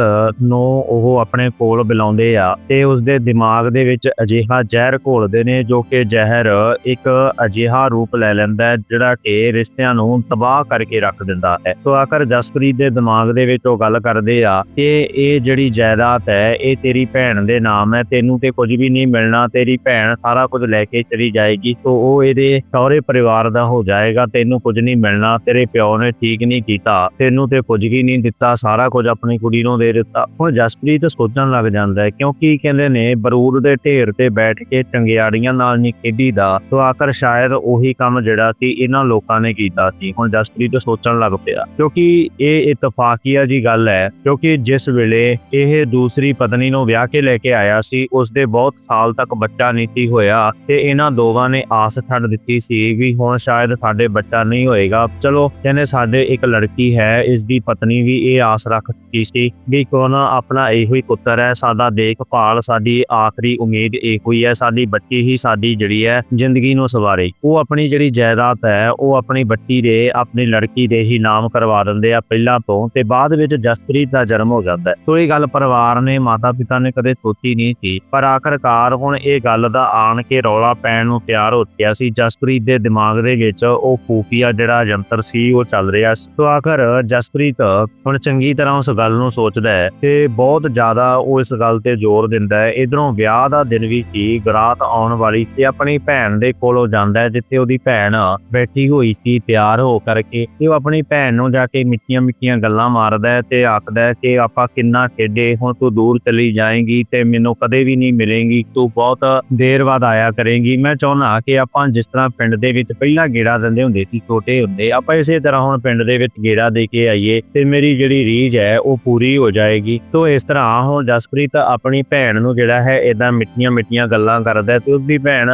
ਨੂੰ ਉਹ ਆਪਣੇ ਕੋਲ ਬੁਲਾਉਂਦੇ ਆ ਤੇ ਉਸਦੇ ਦਿਮਾਗ ਦੇ ਵਿੱਚ ਅਜਿਹਾ ਜ਼ਹਿਰ ਘੋਲਦੇ ਨੇ ਜੋ ਕਿ ਜ਼ਹਿਰ ਇੱਕ ਅਜਿਹਾ ਰੂਪ ਲੈ ਲੈਂਦਾ ਹੈ, ਜਿਹੜਾ ਕਿ ਰਿਸ਼ਤਿਆਂ ਨੂੰ ਤਬਾਹ ਕਰਕੇ ਰੱਖ ਦਿੰਦਾ ਹੈ। ਤੋਂ ਆਖਰ ਜਸਪ੍ਰੀਤ ਦੇ ਦਿਮਾਗ ਦੇ ਵਿੱਚ ਉਹ ਗੱਲ ਕਰਦੇ ਆ ਕਿ ਇਹ ਜਿਹੜੀ ਜਾਇਦਾਦ ਹੈ, ਇਹ ਤੇਰੀ ਭੈਣ ਦੇ ਨਾਮ ਹੈ, ਤੈਨੂੰ ਤੇ ਕੁਝ ਵੀ ਨਹੀਂ ਮਿਲਣਾ, ਤੇਰੀ ਭੈਣ ਸਾਰਾ ਕੁਝ ਲੈ ਕੇ ਚਲੀ ਜਾਏਗੀ ਤੋਂ ਉਹ ਇਹਦੇ ਸਹੁਰੇ ਪਰਿਵਾਰ ਦਾ ਹੋ ਜਾਏਗਾ, ਤੈਨੂੰ ਕੁਝ ਨਹੀਂ ਮਿਲਣਾ, ਤੇਰੇ ਪਿਓ ਨੇ ਠੀਕ ਨਹੀਂ ਕੀਤਾ, ਤੈਨੂੰ ਤੇ ਕੁਝ ਵੀ ਨਹੀਂ ਦਿੱਤਾ, ਸਾਰਾ ਕੁਝ ਆਪਣੀ ਕੁੜੀ ਨੂੰ ਦੇ ਦਿੱਤਾ। ਹੁਣ ਜਸਪ੍ਰੀਤ ਸੋਚਣ ਲੱਗ ਜਾਂਦਾ ਹੈ, ਕਿਉਂਕਿ ਕਹਿੰਦੇ ਨੇ ਬਰੂਦ ਦੇ ਢੇਰ ਤੇ ਬੈਠ ਕੇ ਚੰਗਿਆੜੀਆਂ ਨਾਲ ਨਹੀਂ ਖੇਡੀ ਦਾ ਆਖਰ ਸ਼ਾਇਦ ਉਹੀ ਕੰਮ ਜਿਹੜਾ ਸੀ ਇਹਨਾਂ ਲੋਕਾਂ ਨੇ ਕੀਤਾ ਸੀ। ਹੁਣ ਜਸਪ੍ਰੀਤ ਸੋਚਣ ਲੱਗ ਪਿਆ, ਕਿਉਂਕਿ ਇਹ ਇਤਫਾਕੀਆ ਜੀ ਗੱਲ ਹੈ, ਕਿਉਂਕਿ ਜਿਸ ਵੇਲੇ ਇਹ ਦੂਸਰੀ ਪਤਨੀ ਨੂੰ ਵਿਆਹ ਕੇ ਲੈ ਕੇ ਆਇਆ ਸੀ ਉਸ ਦੇ ਬਹੁਤ ਸਾਲ ਤੱਕ ਬੱਚਾ ਨਹੀਂ ਸੀ ਹੋਇਆ ਤੇ ਇਹਨਾਂ ਦੋਵਾਂ ਨੇ ਆਸ ਛੱਡ ਦਿੱਤੀ ਸੀ ਵੀ ਹੁਣ ਸ਼ਾਇਦ ਸਾਡੇ ਬੱਚਾ ਨਹੀਂ ਹੋਏਗਾ। ਚਲੋ, ਕਹਿੰਦੇ ਸਾਡੇ ਇੱਕ ਲੜਕੀ ਹੈ ਇਸ ਦੀ ਪਤਨੀ ਵੀ ਇਹ ਆਸ ਰੱਖ ਚੁੱਕੀ ਸੀ ਵੀ ਕੋਨਾ ਆਪਣਾ ਇਹੋ ਹੀ ਪੁੱਤਰ ਹੈ, ਸਾਡਾ ਦੇਖਭਾਲ, ਸਾਡੀ ਆਖਰੀ ਉਮੀਦ ਇਹੋ ਹੀ ਹੈ, ਸਾਡੀ ਬੱਚੀ ਹੀ ਸਾਡੀ ਜਿਹੜੀ ਹੈ ਜ਼ਿੰਦਗੀ ਨੂੰ ਸਵਾਰੇ। ਉਹ ਆਪਣੀ ਜਿਹੜੀ ਜਾਇਦਾਦ ਹੈ, ਉਹ ਆਪਣੀ ਬੱਚੀ ਦੇ, ਆਪਣੀ ਲੜਕੀ ਦੇ ਹੀ ਨਾਮ ਕਰਵਾ ਦਿੰਦੇ ਆ ਪਹਿਲਾਂ ਤੋਂ ਤੇ ਬਾਅਦ ਵਿੱਚ ਜਸਪ੍ਰੀਤ ਦਾ ਜਨਮ ਹੋ ਜਾਂਦਾ ਹੈ। ਤੋ ਇਹ ਗੱਲ ਪਰਿਵਾਰ ਨੇ ਮਾਤਾ ਪਿਤਾ ਨੇ ਕਦੇ ਸੋਚੀ ਨਹੀਂ ਸੀ, ਪਰ ਆਖਰਕਾਰ ਹੁਣ ਇਹ ਗੱਲ ਦਾ ਆਣ ਕੇ ਰੌਲਾ ਪੈਣ ਨੂੰ ਤਿਆਰ ਹੋ ਗਿਆ ਸੀ। ਜਸਪ੍ਰੀਤ ਦੇ ਦਿਮਾਗ ਦੇ ਵਿੱਚ ਉਹ ਖੂਫੀਆ ਜਿਹੜਾ ਯੰਤਰ ਸੀ, ਉਹ ਚੱਲ ਰਿਹਾ ਸੀ। ਤੋ ਆਖਰ ਜਸਪ੍ਰੀਤ ਹੁਣ ਚੰਗੀ ਤਰ੍ਹਾਂ ਉਸ ਗੱਲ ਨੂੰ ਸੋਚਦਾ ਹੈ ਤੇ ਬਹੁਤ ਜ਼ਿਆਦਾ ਉਹ ਇਸ ਗੱਲ ਤੇ ਜ਼ੋਰ ਦਿੰਦਾ ਹੈ। ਇਧਰੋਂ ਵਿਆਹ ਦਾ ਦਿਨ ਵੀ ਕੀ ਗਰਾਤ ਆਉਣ ਵਾਲੀ ਤੇ ਆਪਣੀ ਭੈਣ ਦੇ ਕੋਲੋਂ ਜਾਂਦਾ ਹੈ, ਜਿੱਥੇ ਉਹਦੀ ਭੈਣ ਬੈਠੀ ਹੋਈ ਸੀ, ਤਿਆਰ ਹੋ ਕਰਕੇ ਤੇ ਉਹ ਆਪਣੀ ਭੈਣ ਨੂੰ ਜਾ ਕੇ ਮਿੱਠੀਆਂ ਮਿੱਠੀਆਂ ਗੱਲਾਂ ਮਾਰਦਾ ਹੈ ਤੇ ਆਖਦਾ ਹੈ ਕਿ ਆਪਾਂ ਕਿੰਨਾ ਖੇਡੇ, ਹੁਣ ਤੂੰ ਦੂਰ ਚਲੀ ਜਾਏਂਗੀ ਤੇ ਮੈਨੂੰ ਕਦੇ ਵੀ ਨਹੀਂ ਮਿਲੇਂਗੀ, ਤੂੰ ਬਹੁਤ ਦੇਰ ਬਾਅਦ ਆਇਆ ਕਰੇਂਗੀ। ਮੈਂ ਚਾਹੁੰਦਾ ਕਿ ਆਪਾਂ ਜਿਸ ਤਰ੍ਹਾਂ ਪਿੰਡ ਦੇ ਵਿੱਚ ਪਹਿਲਾਂ ਗੇੜਾ ਦਿੰਦੇ ਹੁੰਦੇ ਸੀ, ਛੋਟੇ ਹੁੰਦੇ, ਆਪਾਂ ਇਸੇ ਤਰ੍ਹਾਂ ਹੁਣ ਪਿੰਡ ਦੇ ਵਿੱਚ ਗੇੜਾ ਦੇ ਕੇ ਆਈਏ ਤੇ ਮੇਰੀ ਜਿਹੜੀ ਰੀਝ ਹੈ, ਉਹ ਪੂਰੀ ਹੋ ਜਾਏਗੀ। ਤੋਂ ਇਸ ਤਰ੍ਹਾਂ ਹੁਣ ਜਸਪ੍ਰੀਤ ਆਪਣੀ ਭੈਣ ਨੂੰ ਜਿਹੜਾ ਹੈ ਇਦਾਂ ਮਿੱਠੀਆਂ ਮਿੱਠੀਆਂ ਗੱਲਾਂ ਕਰਦਾ ਹੈ ਤੇ ਉਸਦੀ ਭੈਣ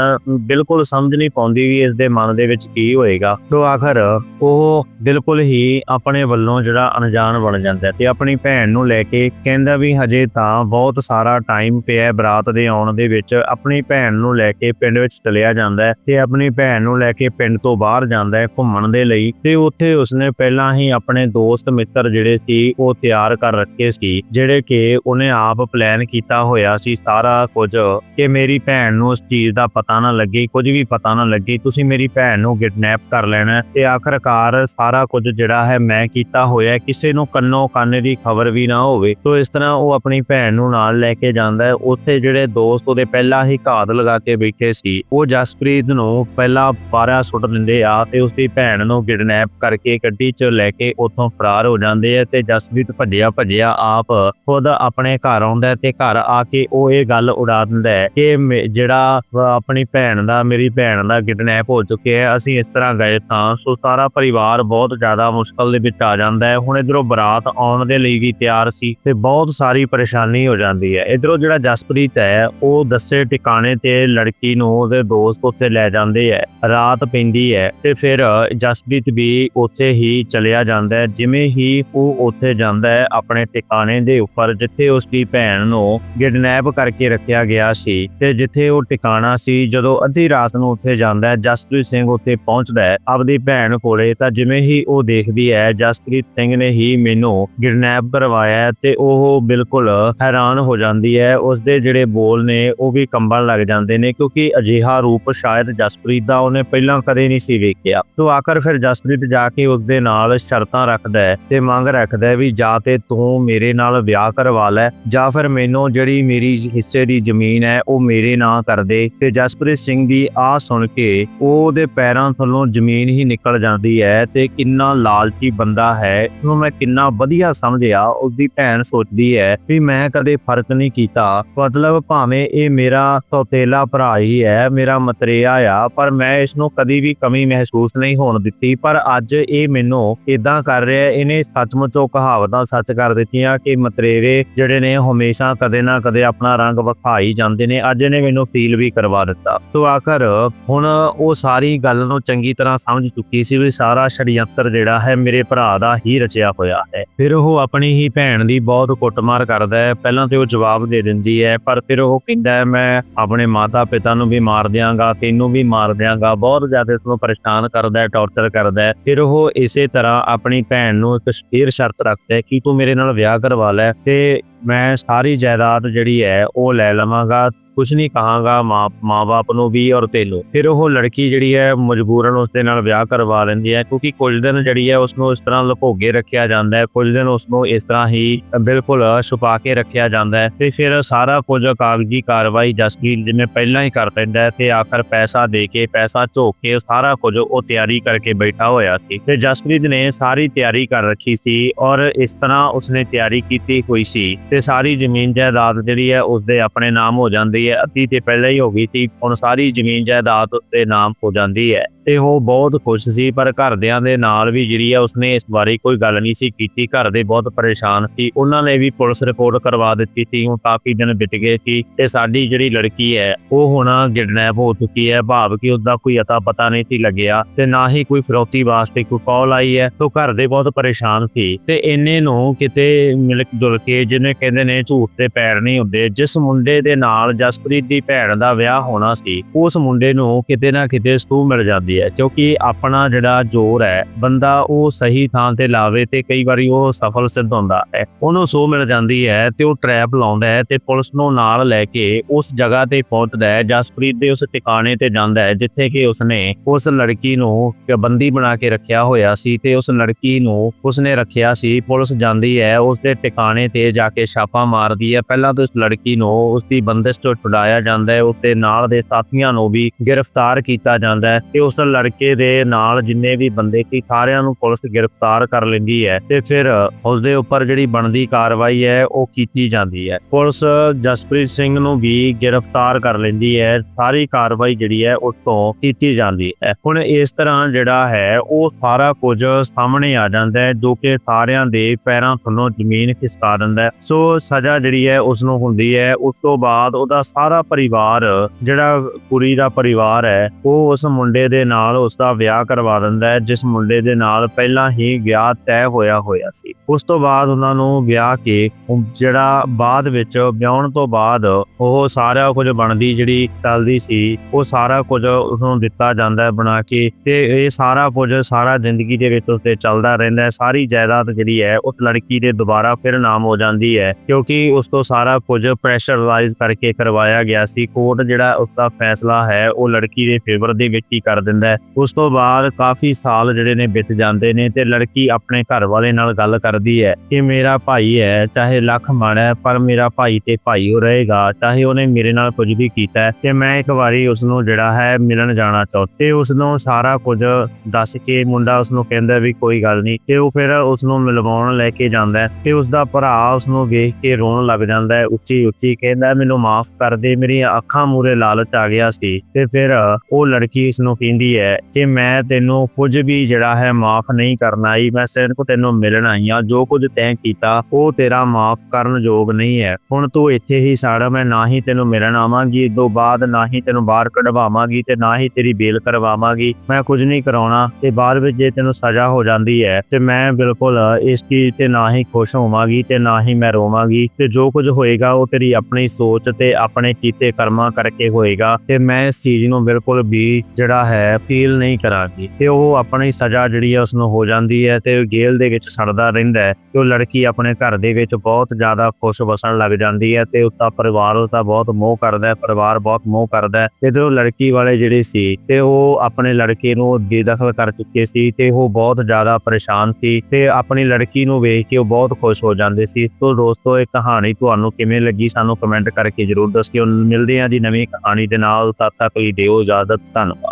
ਬਿਲਕੁਲ ਸਮਝ ਨਹੀਂ ਪਾਉਂਦੀ ਵੀ ਇਸ ਦੇ ਮਨ ਦੇ ਵਿੱਚ ਕੀ ਹੋਏਗਾ। ਤੋਂ ਆਖਰ ਉਹ ਬਿਲਕੁਲ ਹੀ ਆਪਣੇ ਵੱਲੋਂ ਜਿਹੜਾ ਅਣਜਾਣ ਬਣ ਜਾਂਦਾ ਤੇ ਆਪਣੀ ਭੈਣ ਨੂੰ ਲੈ ਕੇ ਕਹਿੰਦਾ ਵੀ ਹਜੇ ਤਾਂ ਬਹੁਤ ਸਾਰਾ ਟਾਈਮ ਪਿਆ ਬਰਾਤ ਦੇ ਆਉਣ ਦੇ ਵਿੱਚ। ਆਪਣੀ ਭੈਣ ਨੂੰ ਲੈ ਕੇ ਪਿੰਡ ਵਿੱਚ ਚਲਿਆ ਜਾਂਦਾ ਤੇ ਆਪਣੀ ਭੈਣ ਨੂੰ ਲੈ ਕੇ ਪਿੰਡ ਤੋਂ ਬਾਹਰ ਜਾਂਦਾ ਹੈ ਘੁੰਮਣ ਦੇ ਲਈ ਤੇ ਉੱਥੇ ਉਸਨੇ ਪਹਿਲਾਂ ਹੀ ਆਪਣੇ ਦੋਸਤ ਮਿੱਤਰ ਜਿਹੜੇ ਸੀ ਉਹ ਤਿਆਰ ਕਰ ਰੱਖੇ ਸੀ, ਜਿਹੜੇ ਕਿ ਉਹਨੇ ਆਪ ਪਲਾਨ ਕੀਤਾ ਹੋਇਆ ਸੀ ਸਾਰਾ ਕੁਝ ਕਿ ਮੇਰੀ ਭੈਣ ਨੂੰ ਉਸ ਚੀਜ਼ ਦਾ ਪਤਾ ਨਾ ਲੱਗੇ, ਕੁਝ ਵੀ ਪਤਾ ਨਾ ਲੱਗੇ, ਤੁਸੀਂ ਮੇਰੀ ਭੈਣ ਨੂੰ ਕਿਡਨੈਪ ਕਰ ਲੈਣਾ ਤੇ ਆਖਰਕਾਰ ਸਾਰਾ ਕੁਝ ਜਿਹੜਾ ਹੈ ਮੈਂ ਕੀਤਾ ਹੋਇਆ ਕਿਸੇ ਨੂੰ ਕੰਨੋ ਕੰਨ ਦੀ ਖਬਰ ਵੀ ਨਾ ਹੋਵੇ। ਤੋਂ ਇਸ ਤਰ੍ਹਾਂ ਉਹ ਆਪਣੀ ਭੈਣ ਨੂੰ ਨਾਲ ਲੈ ਕੇ ਜਾਂਦਾ ਹੈ। ਉੱਥੇ ਜਿਹੜੇ ਦੋਸਤ ਉਹਦੇ ਪਹਿਲਾਂ ਹੀ ਘਾਤ ਲਗਾ ਕੇ ਬੈਠੇ ਸੀ, ਉਹ ਜਸਪ੍ਰੀਤ ਨੂੰ ਪਹਿਲਾਂ ਪਾਰਾ ਸੁੱਟ ਦਿੰਦੇ ਆ ਤੇ ਉਸਦੀ ਭੈਣ ਨੂੰ ਕਿਡਨੈਪ ਕਰਕੇ ਗੱਡੀ 'ਚ ਲੈ ਕੇ ਉੱਥੋਂ ਫਰਾਰ ਹੋ ਜਾਂਦੇ ਆ ਤੇ ਜਸਪ੍ਰੀਤ ਭੱਜਿਆ ਭੱਜਿਆ ਆਪ ਖੁਦ ਆਪਣੇ ਘਰ ਆਉਂਦਾ ਤੇ ਘਰ ਆ ਕੇ ਉਹ ਇਹ ਗੱਲ ਉਡਾ ਦਿੰਦਾ ਹੈ ਕਿ ਮੇ- ਜਿਹੜਾ ਆਪਣੀ ਭੈਣ ਦਾ, ਮੇਰੀ ਭੈਣ ਦਾ ਕਿਡਨੈਪ ਹੋ ਚੁੱਕਿਆ ਹੈ, ਅਸੀਂ ਇਸ ਤਰ੍ਹਾਂ ਗਏ ਤਾਂ ਸੋ ਸਾਰਾ ਪਰਿਵਾਰ ਬਹੁਤ ਜ਼ਿਆਦਾ ਮੁਸ਼ਕਲ ਦੇ ਵਿੱਚ ਆ ਜਾਂਦਾ ਹੈ। ਹੁਣ ਇਧਰੋਂ ਬਰਾਤ ਆਉਣ ਦੇ ਲਈ ਵੀ ਤਿਆਰ ਸੀ ਤੇ ਬਹੁਤ ਸਾਰੀ ਪਰੇਸ਼ਾਨੀ ਹੋ ਜਾਂਦੀ ਹੈ। ਇਧਰੋਂ ਜਿਹੜਾ ਜਸਪ੍ਰੀਤ ਹੈ, ਉਹ ਦੱਸੇ ਟਿਕਾਣੇ ਤੇ ਲੜਕੀ ਨੂੰ ਉਹਦੇ ਦੋਸਤ ਉੱਥੇ ਲੈ ਜਾਂਦੇ ਹੈ। ਰਾਤ ਪੈਂਦੀ ਹੈ ਤੇ ਫਿਰ ਜਸਪ੍ਰੀਤ ਵੀ ਉੱਥੇ ਹੀ ਚਲਿਆ ਜਾਂਦਾ ਹੈ। ਜਿਵੇਂ ਹੀ ਉਹ ਉੱਥੇ ਜਾਂਦਾ ਹੈ, ਆਪਣੇ ਟਿਕਾਣੇ ਦੇ ਉੱਪਰ ਜਿੱਥੇ ਉਸ ਦੀ ਭੈਣ ਨੂੰ ਕਿਡਨੈਪ ਕਰਕੇ ਰੱਖਿਆ ਗਿਆ ਸੀ ਤੇ ਜਿੱਥੇ ਉਹ ਟਿਕਾਣਾ ਸੀ, ਜਦੋਂ ਅੱਧੀ ਰਾਤ ਨੂੰ ਉੱਥੇ ਜਾਂਦਾ ਹੈ, ਜਸਪ੍ਰੀਤ ਸਿੰਘ ਉੱਥੇ ਪਹੁੰਚਦਾ ਹੈ। ਆਪਦੀ ਭੈਣ ਕੋਲੇ ਤਾਂ ਜਿਵੇਂ ਹੀ ਉਹ ਦੇਖਦੀ ਹੈ, ਜਸਪ੍ਰੀਤ ਸਿੰਘ ਨੇ ਹੀ ਮੈਨੂੰ ਕਿਡਨੈਪ ਕਰਵਾਇਆ ਤੇ ਉਹ ਬਿਲਕੁਲ ਹੈਰਾਨ ਹੋ ਜਾਂਦੀ ਹੈ। ਉਸ ਦੇ ਜਿਹੜੇ ਬੋਲ ਨੇ, ਉਹ ਵੀ ਕੰਬਣ ਲੱਗ ਜਾਂਦੇ ਨੇ ਕਿਉਂਕਿ ਅਜਿਹਾ ਰੂਪ ਸ਼ਾਇਦ ਜਸਪ੍ਰੀਤ ਦਾ ਉਹਨੇ ਪਹਿਲਾਂ ਕਦੇ ਨਹੀਂ ਸੀ ਵੇਖਿਆ। ਤੋਂ ਆਖਰ ਫਿਰ ਜਸਪ੍ਰੀਤ ਜਾ ਕੇ ਉਸ ਦੇ ਨਾਲ ਸ਼ਰਤਾਂ ਰੱਖਦਾ ਹੈ ਤੇ ਮੰਗ ਰੱਖਦਾ ਹੈ ਵੀ ਜਾਂ ਤੇ ਤੂੰ ਮੇਰੇ ਨਾਲ ਵਿਆਹ ਕਰਵਾ ਲੈ ਜਾਂ ਫਿਰ ਮੈਨੂੰ ਜਿਹੜੀ ਮੇਰੀ ਹਿੱਸੇ ਦੀ ਜ਼ਮੀਨ ਹੈ ਉਹ ਮੇਰੇ ਨਾਂ ਕਰ ਦੇ। ਤੇ ਜਸਪ੍ਰੀਤ ਸਿੰਘ ਦੀ ਆਹ ਸੁਣ ਕੇ ਉਹਦੇ ਪੈਰਾਂ ਥੱਲੋਂ ਜ਼ਮੀਨ ਹੀ ਨਿਕਲ ਜਾਂਦੀ ਹੈ ਤੇ ਕਿੰਨਾ ਲਾਲਚੀ ਬੰਦਾ ਹੈ। ਉਹ ਮੈਂ ਕਿੰਨਾ ਵਧੀਆ ਸਮਝਿਆ। ਉਹਦੀ ਭੈਣ ਸੋਚਦੀ ਹੈ ਵੀ ਮੈਂ ਕਦੇ ਫ਼ਰਕ ਨਹੀਂ ਕੀਤਾ। ਮਤਲਬ ਭਾਵੇਂ ਇਹ ਮੇਰਾ ਸੌਤੇਲਾ ਭਰਾ ਹੀ ਹੈ, ਮੇਰਾ ਮਤਰੇਆ ਆ, ਪਰ ਮੈਂ ਇਸ ਨੂੰ ਕਦੀ ਵੀ ਕਮੀ ਮਹਿਸੂਸ ਨਹੀਂ ਹੋਣ ਦਿੱਤੀ। ਪਰ ਅੱਜ ਇਹ ਮੈਨੂੰ ਇਦਾਂ ਕਰ ਰਿਹਾ, ਇਹਨੇ ਸੱਚਮੁੱਚ ਉਹ ਕਹਾਵਤਾਂ ਸੱਚ ਕਰ ਦਿੱਤੀਆਂ ਕਿ ਮਤਰੇਵੇ ਜਿਹੜੇ ਨੇ ਹਮੇਸ਼ਾ ਕਦੇ ਨਾ ਕਦੇ ਆਪਣਾ ਰੰਗ ਵਿਖਾਈ ਜਾਂਦੇ ਨੇ, ਅੱਜ ਇਹਨੇ ਮੈਨੂੰ ਫੀਲ ਵੀ ਕਰਵਾ ਦਿੱਤਾ। ਤੋਂ ਆਖਰ ਹੁਣ ਉਹ ਸਾਰੀ ਗੱਲ ਨੂੰ ਚੰਗੀ ਤਰ੍ਹਾਂ ਸਮਝ ਚੁੱਕੀ ਸੀ ਵੀ ਸਾਰਾ ਛੜਯੰਤਰ ਜਿਹੜਾ ਹੈ ਮੇਰੇ ਭਰਾ ਦਾ ਹੀ ਰਚਿਆ ਹੋਇਆ ਹੈ। ਫਿਰ ਉਹ ਆਪਣੀ ਹੀ ਭੈਣ ਦੀ ਬਹੁਤ ਕੁੱਟਮਾਰ ਕਰਦਾ ਹੈ। ਪਹਿਲਾਂ ਤੇ ਉਹ ਜਵਾਬ ਦੇ ਦਿੰਦੀ ਹੈ, ਪਰ ਫਿਰ ਉਹ ਕਹਿੰਦਾ ਹੈ, ਮੈਂ ਆਪਣੇ ਮਾਤਾ ਪਿਤਾ ਨੂੰ ਵੀ ਮਾਰ ਦਿਆਂਗਾ, ਤੈਨੂੰ ਵੀ ਮਾਰ ਦਿਆਂਗਾ। ਬਹੁਤ ਜ਼ਿਆਦਾ ਇਸ ਨੂੰ ਪਰੇਸ਼ਾਨ ਕਰਦਾ ਹੈ ਟੌਰਚਰ ਕਰਦਾ ਹੈ। ਫਿਰ ਉਹ ਇਸੇ ਤਰ੍ਹਾਂ ਆਪਣੀ ਭੈਣ ਨੂੰ ਇੱਕ ਸਟੀਰ ਸ਼ਰਤ ਰੱਖਦਾ ਹੈ ਕਿ ਤੂੰ ਮੇਰੇ ਨਾਲ ਵਿਆਹ ਕਰਵਾ ਲੈ ਤੇ ਮੈਂ ਸਾਰੀ ਜਾਇਦਾਦ ਜਿਹੜੀ ਹੈ ਉਹ ਲੈ ਲਵਾਂਗਾ ਕੁਝ ਨਹੀਂ ਕਹਾਂਗਾ, ਮਾਂ, ਮਾਂ-ਬਾਪ ਨੂੰ ਵੀ ਔਰ ਤੈਨੂੰ ਫਿਰ ਉਹ ਲੜਕੀ ਜਿਹੜੀ ਹੈ, ਮਜਬੂਰਨ ਉਸ ਦੇ ਨਾਲ ਵਿਆਹ ਕਰਵਾ ਲੈਂਦੀ ਹੈ, ਕਿਉਂਕਿ ਕੁਝ ਦਿਨ ਜਿਹੜੀ ਹੈ ਉਸ ਨੂੰ ਇਸ ਤਰ੍ਹਾਂ ਲੁਕੋਗੇ ਰੱਖਿਆ ਜਾਂਦਾ ਹੈ, ਕੁਝ ਦਿਨ ਉਸ ਨੂੰ ਇਸ ਤਰ੍ਹਾਂ ਹੀ ਬਿਲਕੁਲ ਛੁਪਾ ਕੇ ਰੱਖਿਆ ਜਾਂਦਾ ਹੈ ਤੇ ਫਿਰ ਸਾਰਾ ਕੁਝ ਕਾਗਜ਼ੀ ਕਾਰਵਾਈ ਜਸਪ੍ਰੀਤ ਜਿਵੇਂ ਪਹਿਲਾਂ ਹੀ ਕਰ ਦਿੰਦਾ ਹੈ ਤੇ ਆਖਰ ਪੈਸਾ ਦੇ ਕੇ, ਪੈਸਾ ਝੋਕ ਕੇ ਸਾਰਾ ਕੁਝ ਉਹ ਤਿਆਰੀ ਕਰਕੇ ਬੈਠਾ ਹੋਇਆ ਸੀ। ਤੇ ਜਸਪ੍ਰੀਤ ਨੇ ਸਾਰੀ ਤਿਆਰੀ ਕਰ ਰੱਖੀ ਸੀ ਔਰ ਇਸ ਤਰ੍ਹਾਂ ਉਸਨੇ ਤਿਆਰੀ ਕੀਤੀ ਹੋਈ ਸੀ ਤੇ ਸਾਰੀ ਜ਼ਮੀਨ ਜਾਇਦਾਦ ਜਿਹੜੀ ਹੈ, ਉਸਦੇ ਆਪਣੇ ਨਾਮ ਹੋ ਜਾਂਦੀ ਹੈ, ਅੱਧੀ ਤੇ ਪਹਿਲਾਂ ਹੀ ਹੋ ਗਈ ਸੀ, ਹੁਣ ਸਾਰੀ ਜ਼ਮੀਨ ਜਾਇਦਾਦ ਉਸਦੇ ਨਾਮ ਹੋ ਜਾਂਦੀ ਹੈ। ਤੇ ਉਹ ਬਹੁਤ ਖੁਸ਼ ਸੀ, ਪਰ ਘਰਦਿਆਂ ਦੇ ਨਾਲ ਵੀ ਜਿਹੜੀ ਹੈ ਉਸਨੇ ਇਸ ਬਾਰੇ ਕੋਈ ਗੱਲ ਨਹੀਂ ਸੀ ਕੀਤੀ। ਘਰ ਦੇ ਬਹੁਤ ਪਰੇਸ਼ਾਨ ਸੀ। ਉਹਨਾਂ ਨੇ ਵੀ ਪੁਲਿਸ ਰਿਪੋਰਟ ਕਰਵਾ ਦਿੱਤੀ ਸੀ। ਹੁਣ ਕਾਫੀ ਦਿਨ ਬੀਤ ਗਏ ਸੀ ਤੇ ਸਾਡੀ ਜਿਹੜੀ ਲੜਕੀ ਹੈ, ਉਹ ਹੁਣ ਕਿਡਨੈਪ ਹੋ ਚੁੱਕੀ ਹੈ। ਭਾਵ ਕਿ ਉਹਦਾ ਕੋਈ ਅਤਾ ਪਤਾ ਨਹੀਂ ਸੀ ਲੱਗਿਆ ਤੇ ਨਾ ਹੀ ਕੋਈ ਫਿਰੌਤੀ ਵਾਸਤੇ ਕੋਈ ਕਾਲ ਆਈ ਹੈ। ਤੋਂ ਘਰ ਦੇ ਬਹੁਤ ਪਰੇਸ਼ਾਨ ਸੀ ਤੇ ਇੰਨੇ ਨੂੰ ਕਿਤੇ ਮਿਲ ਜੁਲ ਕੇ ਜਿਹਨੇ ਕਹਿੰਦੇ ਨੇ ਝੂਠ ਤੇ ਪੈਰ ਨਹੀਂ ਹੁੰਦੇ, ਜਿਸ ਮੁੰਡੇ ਦੇ ਨਾਲ ਜਸਪ੍ਰੀਤ ਦੀ ਭੈਣ ਦਾ ਵਿਆਹ ਹੋਣਾ ਸੀ, ਉਸ ਮੁੰਡੇ ਨੂੰ ਕਿਤੇ ਨਾ ਕਿਤੇ ਸਤੂ ਮਿਲ ਜਾਂਦੀ ਹੈ, ਕਿਉਂਕਿ ਆਪਣਾ ਜਿਹੜਾ ਜ਼ੋਰ ਹੈ, ਬੰਦਾ ਉਹ ਸਹੀ ਥਾਂ ਤੇ ਲਾਵੇ ਤੇ ਕਈ ਵਾਰੀ ਉਹ ਸਫਲ ਸਿੱਧ ਹੁੰਦਾ ਹੈ। ਉਹਨੂੰ ਸੋ ਮਿਲ ਜਾਂਦੀ ਹੈ ਤੇ ਉਹ ਟਰੈਪ ਲਾਉਂਦਾ ਹੈ ਤੇ ਪੁਲਿਸ ਨੂੰ ਨਾਲ ਲੈ ਕੇ ਉਸ ਜਗ੍ਹਾ ਤੇ ਪਹੁੰਚਦਾ ਹੈ, ਜਸਪ੍ਰੀਤ ਦੇ ਉਸ ਟਿਕਾਣੇ ਤੇ ਜਾਂਦਾ ਹੈ, ਜਿੱਥੇ ਕਿ ਉਸਨੇ ਉਸ ਲੜਕੀ ਨੂੰ ਬੰਦੀ ਬਣਾ ਕੇ ਰੱਖਿਆ ਹੋਇਆ ਸੀ ਤੇ ਉਸ ਲੜਕੀ ਨੂੰ ਉਸਨੇ ਰੱਖਿਆ ਸੀ। ਪੁਲਿਸ ਜਾਂਦੀ ਹੈ ਉਸ ਦੇ ਟਿਕਾਣੇ ਤੇ ਜਾ ਕੇ ਛਾਪਾ ਮਾਰਦੀ ਹੈ। ਪਹਿਲਾਂ ਤਾਂ ਉਸ ਲੜਕੀ ਨੂੰ ਉਸ ਦੀ ਬੰਦਿਸ਼ ਤੋਂ ਛੁਡਾਇਆ ਜਾਂਦਾ ਹੈ, ਉਸਦੇ ਨਾਲ ਦੇ ਸਾਥੀਆਂ ਨੂੰ ਵੀ ਗ੍ਰਿਫਤਾਰ ਕੀਤਾ ਜਾਂਦਾ ਹੈ ਤੇ ਉਸ ਲੜਕੇ ਦੇ ਨਾਲ ਜਿੰਨੇ ਵੀ ਬੰਦੇ ਸੀ, ਸਾਰਿਆਂ ਨੂੰ ਪੁਲਿਸ ਗ੍ਰਿਫਤਾਰ ਕਰ ਲੈਂਦੀ ਹੈ ਤੇ ਫਿਰ ਉਸ ਦੇ ਉੱਪਰ ਜਿਹੜੀ ਬਣਦੀ ਕਾਰਵਾਈ ਹੈ, ਉਹ ਕੀਤੀ ਜਾਂਦੀ ਹੈ। ਪੁਲਿਸ ਜਸਪ੍ਰੀਤ ਸਿੰਘ ਨੂੰ ਵੀ ਗ੍ਰਿਫਤਾਰ ਕਰ ਲੈਂਦੀ ਹੈ, ਸਾਰੀ ਕਾਰਵਾਈ ਜਿਹੜੀ ਹੈ, ਉਸ ਤੋਂ ਕੀਤੀ ਜਾਂਦੀ ਹੈ। ਹੁਣ ਇਸ ਤਰ੍ਹਾਂ ਜਿਹੜਾ ਹੈ, ਉਹ ਸਾਰਾ ਕੁਝ ਸਾਹਮਣੇ ਆ ਜਾਂਦਾ ਹੈ, ਜੋ ਕਿ ਸਾਰਿਆਂ ਦੇ ਪੈਰਾਂ ਥੱਲੋਂ ਜ਼ਮੀਨ ਖਿਸਕਾ ਦਿੰਦਾ ਹੈ। ਸੋ ਸਜ਼ਾ ਜਿਹੜੀ ਹੈ ਉਸ ਨੂੰ ਹੁੰਦੀ ਹੈ। ਉਸ ਤੋਂ ਬਾਅਦ ਉਹਦਾ ਸਾਰਾ ਪਰਿਵਾਰ, ਜਿਹੜਾ ਕੁੜੀ ਦਾ ਪਰਿਵਾਰ ਹੈ, ਉਹ ਉਸ ਮੁੰਡੇ ਦੇ ਨਾਲ ਉਸ ਦਾ ਵਿਆਹ ਕਰਵਾ ਦਿੰਦਾ ਹੈ, ਜਿਸ ਮੁੰਡੇ ਦੇ ਨਾਲ ਪਹਿਲਾਂ ਹੀ ਵਿਆਹ ਤੈਅ ਹੋਇਆ ਹੋਇਆ ਸੀ। ਉਸ ਤੋਂ ਬਾਅਦ ਉਹਨਾਂ ਨੂੰ ਵਿਆਹ ਕੇ ਜਿਹੜਾ ਬਾਅਦ ਵਿੱਚ ਵਿਆਹਣ ਤੋਂ ਬਾਅਦ ਉਹ ਸਾਰਾ ਕੁਝ ਬਣਦੀ ਜਿਹੜੀ ਚੱਲਦੀ ਸੀ, ਉਹ ਸਾਰਾ ਕੁਝ ਉਸ ਨੂੰ ਦਿੱਤਾ ਜਾਂਦਾ ਹੈ ਬਣਾ ਕੇ ਤੇ ਇਹ ਸਾਰਾ ਕੁਝ ਸਾਰਾ ਜ਼ਿੰਦਗੀ ਦੇ ਵਿੱਚ ਉਸਦੇ ਚੱਲਦਾ ਰਹਿੰਦਾ ਹੈ। ਸਾਰੀ ਜਾਇਦਾਦ ਜਿਹੜੀ ਹੈ, ਉਸ ਲੜਕੀ ਦੇ ਦੁਬਾਰਾ ਫਿਰ ਨਾਮ ਹੋ ਜਾਂਦੀ ਹੈ, ਕਿਉਂਕਿ ਉਸ ਤੋਂ ਸਾਰਾ ਕੁਝ ਪ੍ਰੈਸ਼ਰਲਾਈਜ਼ ਕਰਕੇ ਕਰਵਾਇਆ ਗਿਆ ਸੀ। ਕੋਰਟ ਜਿਹੜਾ ਉਸ ਦਾ ਫੈਸਲਾ ਹੈ, ਉਹ ਲੜਕੀ ਦੇ ਫੇਵਰ ਦੇ ਵਿੱਚ ਹੀ ਕਰ ਦਿੰਦਾ ਹੈ। ਉਸ ਤੋਂ ਬਾਅਦ ਕਾਫੀ ਸਾਲ ਜਿਹੜੇ ਨੇ ਬਿਤ ਜਾਂਦੇ ਨੇ ਤੇ ਲੜਕੀ ਆਪਣੇ ਘਰ ਵਾਲੇ ਨਾਲ ਗੱਲ ਕਰਦੀ ਹੈ ਕਿ ਮੇਰਾ ਭਾਈ ਹੈ, ਚਾਹੇ ਲੱਖ ਮਾੜਾ ਹੈ, ਪਰ ਮੇਰਾ ਭਾਈ ਤੇ ਭਾਈ ਹੋ ਰਹੇਗਾ, ਚਾਹੇ ਉਹਨੇ ਮੇਰੇ ਨਾਲ ਕੁਝ ਵੀ ਕੀਤਾ ਹੈ। ਤੇ ਮੈਂ ਇੱਕ ਵਾਰੀ ਉਸ ਨੂੰ ਜਿਹੜਾ ਹੈ ਮਿਲਣ ਜਾਣਾ ਚਾਹੁੰਦਾ ਉਸ ਨੂੰ ਸਾਰਾ ਕੁਝ ਦੱਸ ਕੇ ਮੁੰਡਾ ਉਸ ਨੂੰ ਕਹਿੰਦਾ ਵੀ ਕੋਈ ਗੱਲ ਨਹੀਂ, ਤੇ ਉਹ ਫਿਰ ਉਸ ਨੂੰ ਮਿਲਵਾਉਣ ਲੈ ਕੇ ਜਾਂਦਾ ਤੇ ਉਸ ਦਾ ਭਰਾ ਉਸ ਨੂੰ ਵੇਖ ਕੇ ਰੋਣ ਲੱਗ ਜਾਂਦਾ ਹੈ, ਉੱਚੀ ਉੱਚੀ ਕਹਿੰਦਾ, ਮੈਨੂੰ ਮਾਫ ਕਰ ਦੇ, ਮੇਰੀਆਂ ਅੱਖਾਂ ਮੂਰੇ ਲਾਲਚ ਆ ਗਿਆ ਸੀ। ਤੇ ਫਿਰ ਉਹ ਲੜਕੀ ਇਸ ਨੂੰ ਕਹਿੰਦੀ ਹੈ ਕਿ ਮੈਂ ਤੈਨੂੰ ਕੁਝ ਵੀ ਜਿਹੜਾ ਹੈ ਮਾਫ ਨਹੀਂ ਕਰਨਾ ਆਈ ਮੈਂ ਸਿਰਫ ਤੈਨੂੰ ਮਿਲਣ ਆਈ ਆ, ਜੋ ਕੁਝ ਤੈਂ ਕੀਤਾ, ਉਹ ਤੇਰਾ ਮਾਫ ਕਰਨ ਯੋਗ ਨਹੀਂ ਹੈ। ਹੁਣ ਤੂੰ ਇੱਥੇ ਹੀ ਸਾੜਾ ਮੈਂ ਨਾ ਹੀ ਤੈਨੂੰ ਮਿਲਣ ਆਵਾਂਗੀ ਤੋਂ ਬਾਅਦ ਨਾ ਹੀ ਤੈਨੂੰ ਬਾਹਰ ਕਢਵਾਵਾਂਗੀ ਤੇ ਨਾ ਹੀ ਤੇਰੀ ਬੇਲ ਕਰਵਾਵਾਂਗੀ। ਮੈਂ ਕੁਝ ਨਹੀਂ ਕਰਾਉਣਾ ਤੇ ਬਾਅਦ ਵਿੱਚ ਜੇ ਤੈਨੂੰ ਸਜ਼ਾ ਹੋ ਜਾਂਦੀ ਹੈ ਤੇ ਮੈਂ ਬਿਲਕੁਲ ਇਸ ਚੀਜ਼ ਤੇ ਨਾ ਹੀ ਖੁਸ਼ ਹੋਵਾਂਗੀ ਤੇ ਨਾ ਹੀ ਮੈਂ ਰੋਵਾਂਗੀ ਤੇ ਜੋ ਕੁਝ ਹੋਏਗਾ, ਉਹ ਤੇਰੀ ਆਪਣੀ ਸੋਚ ਤੇ ਆਪਣੇ ਕੀਤੇ ਕਰਮਾਂ ਕਰਕੇ ਹੋਏਗਾ ਤੇ ਮੈਂ ਇਸ ਚੀਜ਼ ਨੂੰ ਬਿਲਕੁਲ ਵੀ ਜਿਹੜਾ ਹੈ ਫੀਲ ਨਹੀਂ ਕਰਾਂਗੀ ਤੇ ਉਹ ਆਪਣੀ ਸਜ਼ਾ ਜਿਹੜੀ ਹੈ ਉਸ ਨੂੰ ਹੋ ਜਾਂਦੀ ਹੈ ਤੇ ਜੇਲ੍ਹ ਦੇ ਵਿੱਚ ਸੜਦਾ ਰਹਿੰਦਾ ਹੈ ਤੇ ਉਹ ਲੜਕੀ ਆਪਣੇ ਘਰ ਦੇ ਵਿੱਚ ਬਹੁਤ ਜ਼ਿਆਦਾ ਖੁਸ਼ ਵਸਣ ਲੱਗ ਜਾਂਦੀ ਹੈ ਤੇ ਉਸਦਾ ਪਰਿਵਾਰ ਉਸਦਾ ਬਹੁਤ ਮੋਹ ਕਰਦਾ ਹੈ, ਪਰਿਵਾਰ ਬਹੁਤ ਮੋਹ ਕਰਦਾ ਹੈ ਤੇ ਜਦੋਂ ਲੜਕੀ ਵਾਲੇ ਜਿਹੜੇ ਸੀ ਤੇ ਉਹ ਆਪਣੇ ਲੜਕੇ ਨੂੰ ਬੇਦਖਲ ਕਰ ਚੁੱਕੇ ਸੀ ਤੇ ਉਹ ਬਹੁਤ ਜ਼ਿਆਦਾ ਪਰੇਸ਼ਾਨ ਸੀ ਤੇ ਆਪਣੀ ਲੜਕੀ ਨੂੰ ਵੇਖ ਕੇ ਉਹ ਬਹੁਤ ਖੁਸ਼ ਹੋ ਜਾਂਦੇ ਸੀ। ਤੋਂ ਦੋਸਤੋ, ਇਹ ਕਹਾਣੀ ਤੁਹਾਨੂੰ ਕਿਵੇਂ ਲੱਗੀ ਸਾਨੂੰ ਕਮੈਂਟ ਕਰਕੇ ਜਰੂਰ ਦੱਸਿਓ। ਮਿਲਦੇ ਹਾਂ ਜੀ ਨਵੀਂ ਕਹਾਣੀ ਦੇ ਨਾਲ। ਤਦ ਤੱਕ ਲਈ ਦਿਓ ਇਜਾਜ਼ਤ। ਧੰਨਵਾਦ।